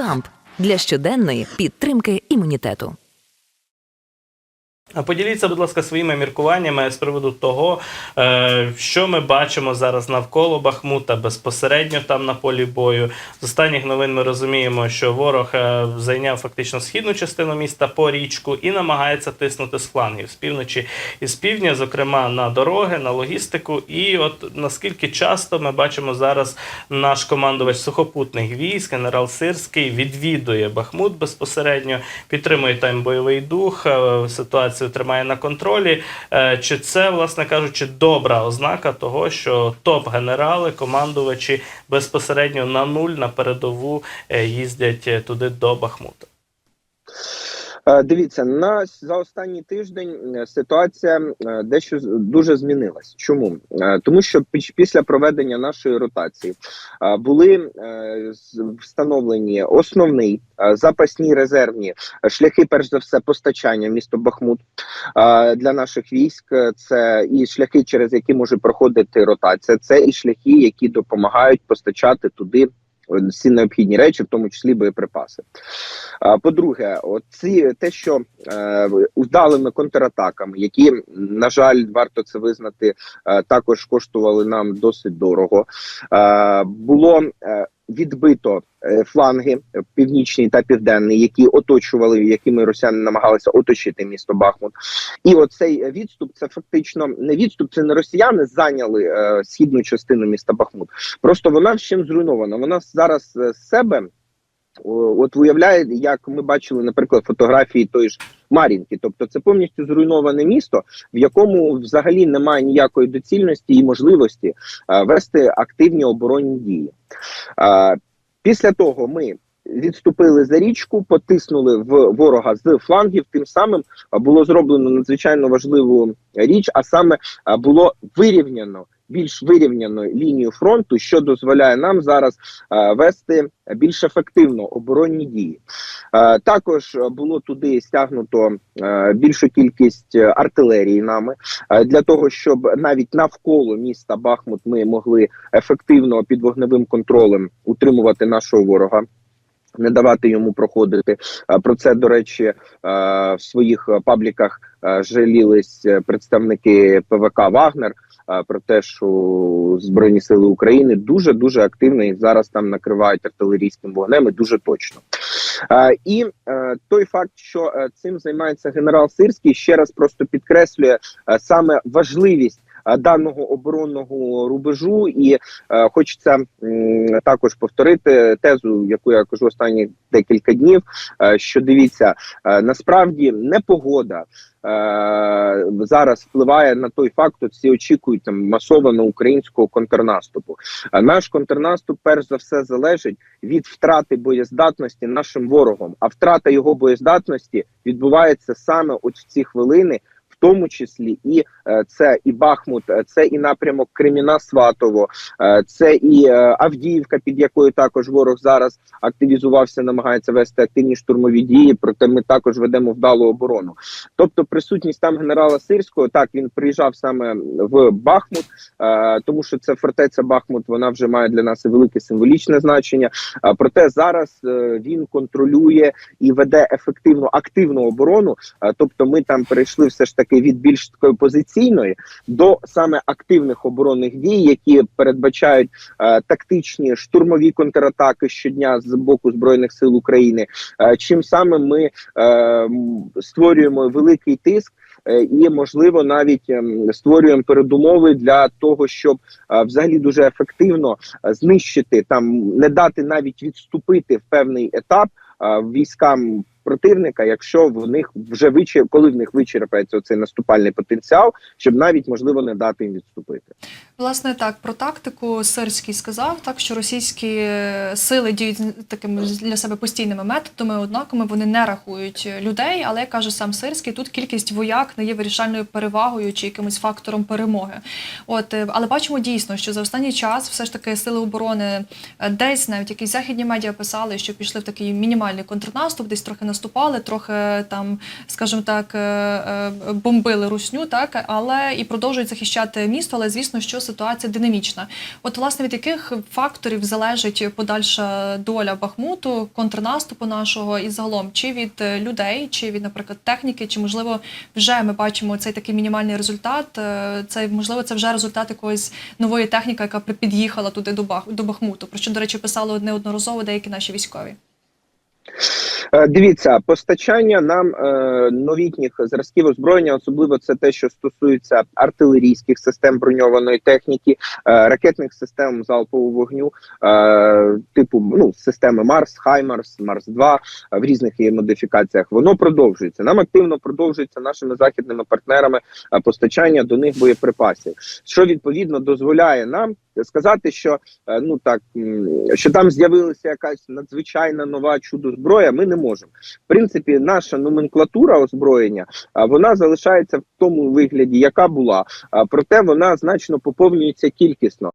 ПАМП для щоденної підтримки імунітету. А поділіться, будь ласка, своїми міркуваннями з приводу того, е, що ми бачимо зараз навколо Бахмута, безпосередньо там на полі бою. З останніх новин ми розуміємо, що ворог е, зайняв фактично східну частину міста по річку і намагається тиснути з флангів з півночі і з півдня, зокрема на дороги, на логістику. І от наскільки часто ми бачимо зараз наш командувач сухопутних військ, генерал Сирський, відвідує Бахмут безпосередньо, підтримує там бойовий дух, е, ситуацію тримає на контролі. Е, Чи це, власне кажучи, добра ознака того, що топ-генерали, командувачі безпосередньо на нуль на передову е, їздять е, туди до Бахмута? Е, Дивіться, на за останній тиждень е, ситуація е, дещо дуже змінилась. Чому тому, що після проведення нашої ротації були встановлені основний запасні резервні шляхи, перш за все, постачання місто Бахмут для наших військ. Це і шляхи, через які може проходити ротація. Це і шляхи, які допомагають постачати туди. Е, Всі необхідні речі, в тому числі боєприпаси. По-друге, оці те, що е, вдалими контратаками, які на жаль, варто це визнати, е, також коштували нам досить дорого. Е, було е, відбито е, фланги е, північний та південний, які оточували, якими росіяни намагалися оточити місто Бахмут. І оцей відступ це фактично не відступ, це не росіяни зайняли е, східну частину міста Бахмут. Просто вона всім зруйнована. Вона зараз е, з себе. От уявляє, як ми бачили, наприклад, фотографії тої ж Мар'їнки. Тобто, це повністю зруйноване місто, в якому взагалі немає ніякої доцільності і можливості е, вести активні оборонні дії. Е, після того ми відступили за річку, потиснули в ворога з флангів. Тим самим було зроблено надзвичайно важливу річ, а саме е, було вирівняно. Більш вирівняну лінію фронту, що дозволяє нам зараз е, вести більш ефективно оборонні дії. Е, також було туди стягнуто е, більшу кількість артилерії нами для того, щоб навіть навколо міста Бахмут ми могли ефективно під вогневим контролем утримувати нашого ворога. Не давати йому проходити про це до речі в своїх пабліках жалілись представники ПВК Вагнер про те, що збройні сили України дуже дуже активно і зараз там накривають артилерійським вогнем і дуже точно. Е, І е, той факт, що е, цим займається генерал Сирський, ще раз просто підкреслює е, саме важливість. Е, Даного оборонного рубежу, і е, хочеться також повторити тезу, яку я кажу останні декілька днів. Е, що дивіться, насправді непогода зараз впливає на той факт, от всі очікують там масовано українського контрнаступу. Наш контрнаступ, перш за все, залежить від втрати боєздатності нашим ворогом. А втрата його боєздатності відбувається саме от в ці хвилини. Тому числі і е, це і Бахмут, е, це і напрямок Креміна Сватово, е, це і Авдіївка, під якою також ворог зараз активізувався, намагається вести активні штурмові дії. Проте ми також ведемо вдалу оборону. Тобто, присутність там генерала Сирського, так він приїжджав саме в Бахмут, тому що це фортеця Бахмут. Вона вже має для нас велике символічне значення. Проте зараз він контролює і веде ефективну активну оборону. Тобто, ми там перейшли все ж таки від більш такої позиційної до саме активних оборонних дій, які передбачають е, тактичні штурмові контратаки щодня з боку збройних сил України. Е, чим саме ми е, створюємо великий тиск. е, І можливо навіть ем, створюємо передумови для того, щоб е, взагалі дуже ефективно е, знищити там, не дати навіть відступити в певний етап військам противника, якщо в них вже вичер... коли в них вичерпається цей наступальний потенціал, щоб навіть можливо не дати їм відступити. Власне, так про тактику Сирський сказав, так що російські е, сили діють такими для себе постійними методами, однаковими вони не рахують людей. Але як каже сам Сирський, тут кількість вояк не є вирішальною перевагою чи якимось фактором перемоги. От е, але бачимо дійсно, що за останній час все ж таки сили оборони е, десь навіть якісь західні медіа писали, що пішли в такий мінімальний контрнаступ, десь трохи наступали, трохи там, скажімо так, е, е, бомбили русню, так але і продовжують захищати місто. Але звісно, що ситуація динамічна. От власне від яких факторів залежить подальша доля Бахмуту, контрнаступу нашого і загалом, чи від е, людей, чи від, наприклад, техніки, чи можливо вже ми бачимо цей такий мінімальний результат. Це можливо це вже результат якоїсь нової техніки, яка під'їхала туди до Бахмуту. Про що до речі писали неодноразово деякі наші військові. Е, Дивіться, постачання нам е, новітніх зразків озброєння, особливо це те, що стосується артилерійських систем броньованої техніки, е, ракетних систем залпового вогню, типу ну системи Марс, Хаймарс, Марс 2 е, в різних її модифікаціях. Воно продовжується. Нам активно продовжується нашими західними партнерами постачання до них боєприпасів, що відповідно дозволяє нам сказати, що ну так що там з'явилася якась надзвичайна нова чудо зброя. Ми не можемо. В принципі, наша номенклатура озброєння вона залишається в тому вигляді, яка була, проте вона значно поповнюється кількісно.